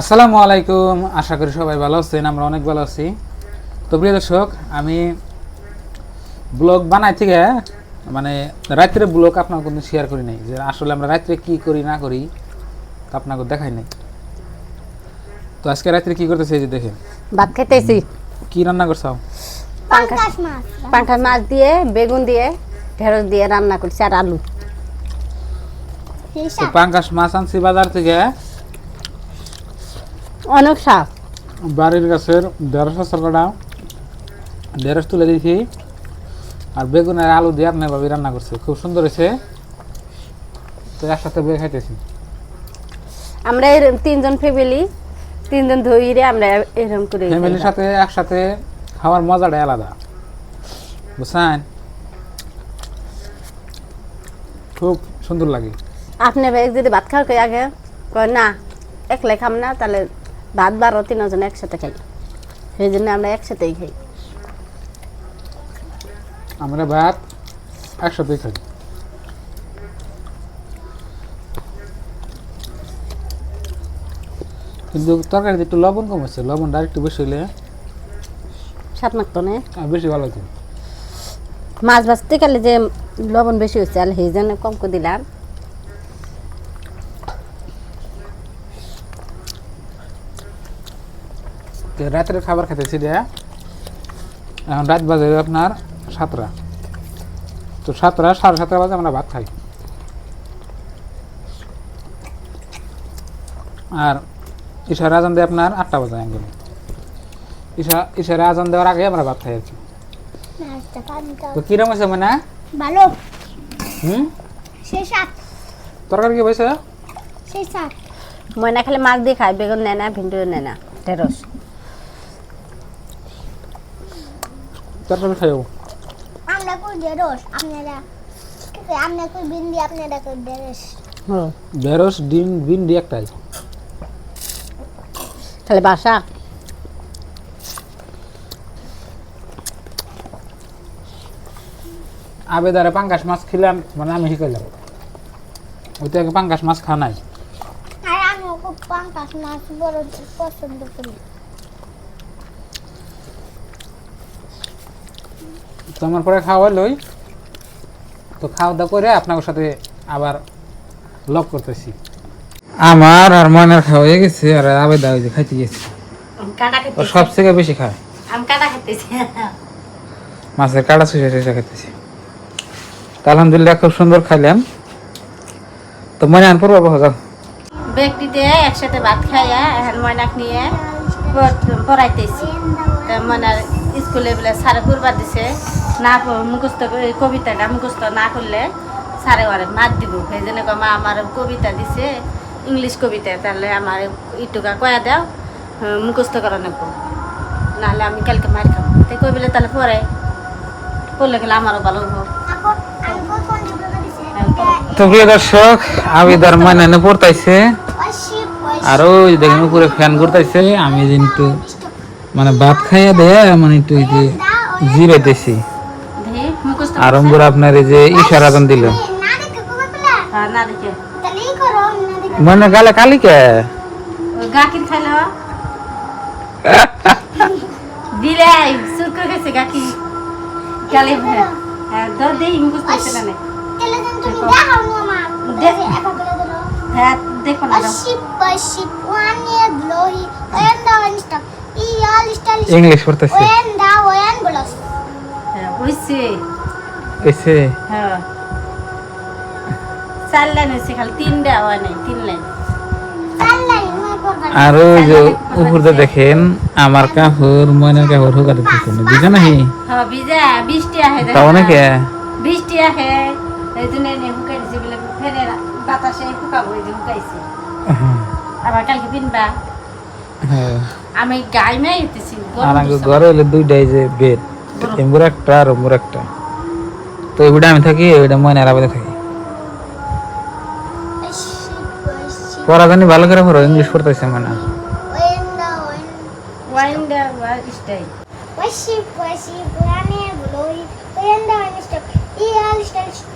আসসালামু আলাইকুম। আশা করি সবাই ভালো আছেন আমরা অনেক ভালো আছি। তো প্রিয় দর্শক আমি ব্লগ বানাই থেকে মানে রাত্রে ব্লগ আপনার কোনো শেয়ার করি নাই যে আসলে আমরা রাত্রে কি করি না করি তা আপনাকে দেখাই নাই। তো আজকে রাত্রে কি করতেছে এই যে দেখেন। ভাত খাইতেছি। কি রান্না করছাও পাঙ্কাশ পাঙ্কাশ মাছ দিয়ে বেগুন দিয়ে ঢেঁড়স দিয়ে রান্না করছি আর আলু। তো পাঙ্কাশ মাছ আনছি বাজার থেকে। অনেক শাক বাড়ির গাছের দেড়শো সরকাটা ঢেঁড়স তুলে দিয়েছি। আর বেগুন আর আলু দিয়ে আপনার ভাবি রান্না করছে। খুব সুন্দর হয়েছে। তো একসাথে বয়ে খাইতেছি। আমরা এরম তিনজন ফ্যামিলি তিনজন ধইরে আমরা এরকম করে ফ্যামিলির সাথে একসাথে খাওয়ার মজাটাই আলাদা। বুঝছেন? খুব সুন্দর লাগে। আপনি ভাই যদি ভাত খাওয়ার আগে? কয় না একলাই খাম না তাহলে ভাত বারো তিনজন একসাথে খাই। সেই জন্য আমরা একসাথেই খাই। আমরা ভাত একসাথে খাই। কিন্তু তরকারিতে একটু লবণ কম আছে লবণটা একটু বেশি হলে সাত মাত্র নে? বেশি ভালো হতো মাছ ভাজতে গেলে যে লবণ বেশি হচ্ছে আর সেই জন্য কম করে দিলাম। রাতের খাবার খেতেছি রে। এখন রাত বাজে আপনার সাতটা। তো সাতটা সাড়ে সাতটা বাজে আমরা ভাত খাই। আর ঈশার আজান দেয় আপনার আটটা বাজে একদম ঈশা ঈশার আজান দেওয়ার আগে আমরা ভাত খাই আর কি। তো কিরম হয়েছে মানে? ভালো। হুম? তরকারি কি হয়েছে? সে সাত ময়না খালি মাছ দিয়ে খায় বেগুন নেয় না ভিন্ডিও নেয় না ঢেঁড়স। তরকারি খাইও আমরা কই ঢেঁড়স? আপনারা আমরা কই ভিন্ডি আপনারা কই ঢেঁড়স? হুম ঢেঁড়স ডিম ভিন্ডি একটাই। তাহলে বাসা। আবেদারে পাঙ্গাস মাছ খেলাম মানে আমি শিখাইলাম ওইটা পাঙ্গাস মাছ খাওয়া নাই? আর আমিও খুব পাঙ্কাশ মাছ বড় পছন্দ করি। তো আমার পরে খাওয়া লই। তো খাওয়া দাওয়া করে আপনার সাথে আবার লক করতেছি। আমার আর ময়নার খাওয়া হয়ে গেছে আর আবেদা যে খাইতে গেছে। ও সব থেকে বেশি খায়। আমি কাটা খেতেছি। মাছের কাটা শুষে শুষে খাইতেছি তো আলহামদুলিল্লাহ খুব সুন্দর খাইলাম। তো মনে আন পড়ব যাও। ব্যক্তিতে একসাথে ভাত খাইয়া এখন ময়নাক নিয়ে পড়াইতেছি। তা ময়নার স্কুলে বলে স্যারে করবার দিছে না মুখস্থ কবিতাটা মুখস্থ না করলে স্যারে ওরে মাত দিব। সেই জন্য মা আমার কবিতা দিছে ইংলিশ কবিতা তাহলে আমার ইটুকা কয়া দাও হ্যাঁ, মুখস্থ করা নেব নাহলে আমি কালকে মার খাব। তাই কই বলে তাহলে পরে পড়লে গেলে আমারও ভালো হব। দিছে? তো প্রিয় দর্শক আবেদার ময়না পড়তাইছে। আর ওই দেখেন উপরে ফ্যান করতেছে আমি কিন্তু মানে ভাত খাইয়া দেয় মানে একটু যে জিরাইতেছি। দেখি মুখস্থ আপনার এই যে ইশারা দান দিল। হ্যাঁ, না দেখে। তাহলে এই করো না দেখে মানে গালে হয়? বিলাই সুর করে গেছে গাকি গালি হ্যাঁ হ্যাঁ করতে না দেখে না ship, a ship, one year glory, when the wind stuck, he all still English পড়তেছে। when the. হ্যাঁ হইছে। হ্যাঁ। চার লাইন হয়েছে খালি তিনটা হয় নাই তিন লাইন। তাল্লাই মই আর ওই যে উপরে দেখেন আমার কাপড় হুকাতে দিচ্ছে না বুঝে নাহি? হ্যাঁ ভিজা বৃষ্টি আহে তা অনেকে বৃষ্টি আহে এই জন্য দিছে বলে বাতাসে শুকাবো এই যে শুকাইছে আবার কালকে হ্যাঁ আমি গাই মেয়ে হইতেছি ঘরে হলে দুইটাই যে বেড এমবুর একটা আর ওমুর একটা তো ওইটা আমি থাকি ওইটা ময়নার আবেদে থাকি পড়া জানি ভালো করে পড়ো ইংলিশ পড়তেছে মানে when the wind, ওয়াইন্ডা স্টাই a ship, a ship, one year glory, when all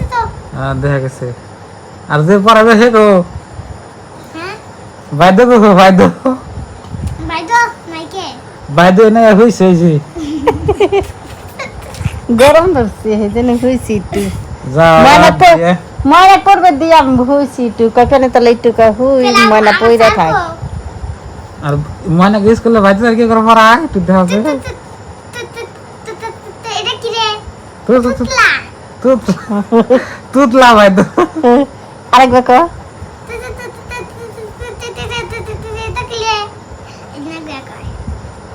গেছে তো। আর দেখা গেছে। আর যে পড়াবে গো। হ্যাঁ? বাধ্য গো বাধ্য বাইদ নাইকে বাধ্য না হইছে হইছে গরম ধরছে সেই জন্য হয়েছি একটু। যাও ময়না তো। ময়না পড়বে দিয়ে হয়েছি একটু। কাকানে তাহলে একটু হুই ময়না পইরা থাক। আর ময়না গেস করলে বাধ্য আর কি করে পড়া একটু দেখা এটা কি রে? তুতলা। তুত তুতলা বাধ্য আরেকবার কো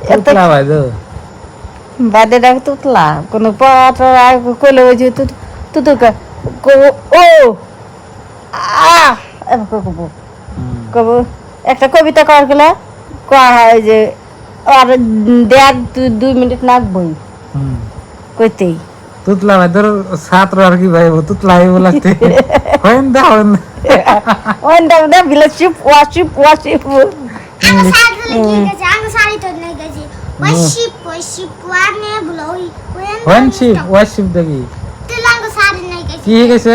তুতলা বাধ্য বাদে ডাক তুতলা কোনো পাটা কইলে ওই যে তুত তুতু ও! আ! কব। কব। একটা কবিতা কর গেলে। কয়া হয় যে আর দেড় দু- দুই মিনিট নাকবই হুম। কইতেই। তুতলা ভাই বাধ্যর ছাত্র আর কি ভাই তুতলা হয়ে বলাতে হইন দা হইন ওই দা বিলে চিপ ওয়াশিপ ওয়াশিপ গেছি ওয়াশিপ হইন দেখি। কি হয়ে গেছে?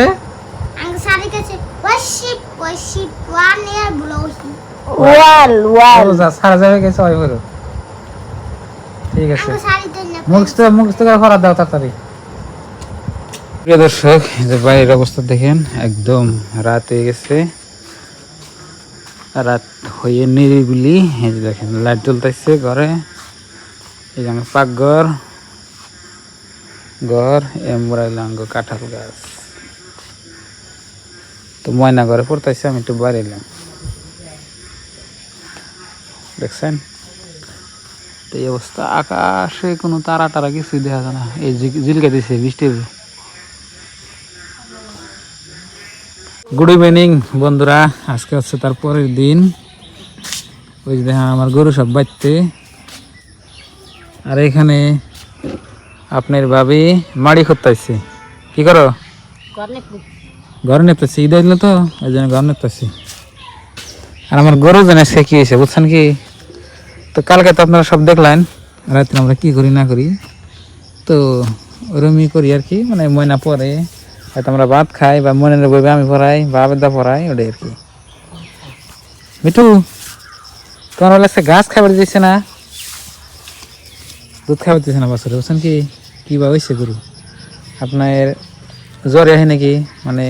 ওয়াল ওয়াল। সারা যাবে গেছে ওই ঠিক আছে। মুখস্থ মুখস্থ করে ফরা দাও তাড়াতাড়ি। প্রিয় দর্শক যে বাইরের অবস্থা দেখেন, একদম রাত হয়ে গেছে। রাত হয়ে নিরিবিলি, এই যে দেখেন, লাইট জ্বলতেছে ঘরে। এই যে পাকঘর, ঘর এমরাইলাঙ্গ কাঁঠাল গাছ। তো ময়না ঘরে পড়তেছে, আমি একটু বাইরে এলাম। দেখছেন? তো এই অবস্থা, আকাশে কোনো তারা টারা কিছুই দেখা যায় না। এই জিলকে দিছে বৃষ্টির গুড ইভিনিং বন্ধুরা। আজকে হচ্ছে তার পরের দিন। ওই যে দেখেন আমার গরু সব বাড়তে আর এখানে আপনার ভাবি মাড়ি করতেছে কি করো? ঘর নেতেছি ঈদ দিল তো ওই জন্য ঘর নেতেছি। আর আমার গরু জানে সে কি হয়েছে বুঝছেন কি? তো কালকে তো আপনারা সব দেখলেন রাত্রে আমরা কি করি না করি। তো ওরমই করি আর কি মানে ময়না পরে। হয়তো আমরা ভাত খাই বা মনের বইবে আমি পড়াই বা আবেদা পড়াই, ওটাই আর কি। মিঠু, তোমার বলে সে ঘাস খাবার দিয়েছে না? দুধ খাবার দিয়েছে না বছরে? বুঝছেন কি কি বা হয়েছে গরু? আপনার জ্বরে আহে নাকি? মানে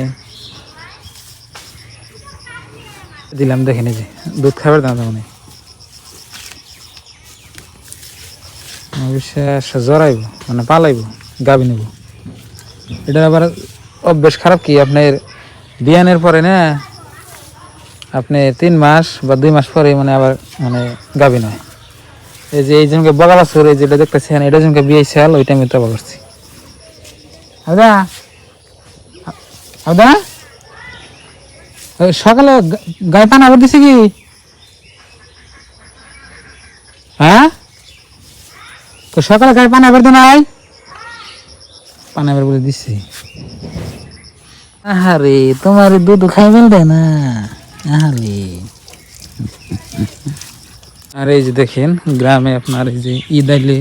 দিলাম এই যে, দুধ খাবার দাম মানে বিশ্বাস জড়াইব মানে পালাইব, গাবি নেব। এটা আবার অভ্যেস খারাপ কি? আপনার বিয়ানের পরে না, আপনি তিন মাস বা দুই মাস পরে মানে আবার মানে গাবি নয় এই যে এই জনকে বগালা সুর যেটা দেখতেছেন, এটা জনকে বিয়ে চাল ওইটা আমি তবা করছি। সকালে গায়ে পান আবার দিছে কি? হ্যাঁ? তো সকালে গায়ে পান আবার তো নাই? পানি আবার বলে দিচ্ছি আহারে তোমার দুধ খাইবেন দেয় না? আহারে। আর এই যে দেখেন গ্রামে আপনার এই যে ঈদ আইলে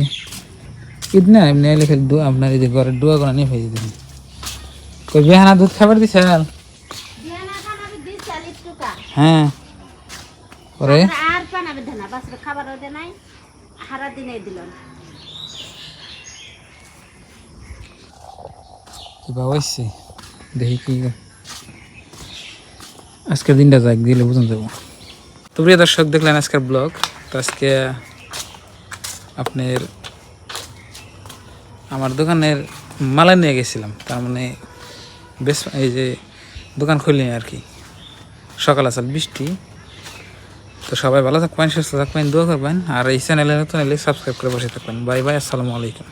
ঈদ না এমনি আইলে খালি আপনার এই যে ঘরের দোয়া করা নিয়ে ফেলে দেবেন কই বেহানা দুধ খাবার দিছে হ্যাঁ। পরে? আর পানাবে দেনা বাসরে খাবারও দে নাই হারা দিনে দিল কিবা হয়েছে দেখি কি। আজকের দিনটা যাক, দিলে বুঝুন যাব তো প্রিয় দর্শক, দেখলেন আজকের ব্লগ। তো আজকে আপনার আমার দোকানের মালা নিয়ে গেছিলাম। তার মানে বেশ এই যে দোকান খুলি আর কি। সকাল আসাল বৃষ্টি। তো সবাই ভালো থাকবেন, সুস্থ থাকবেন, দোয়া করবেন। আর এই চ্যানেলে নতুন এলে সাবস্ক্রাইব করে বসে থাকবেন। বাই বাই, আসসালামু আলাইকুম।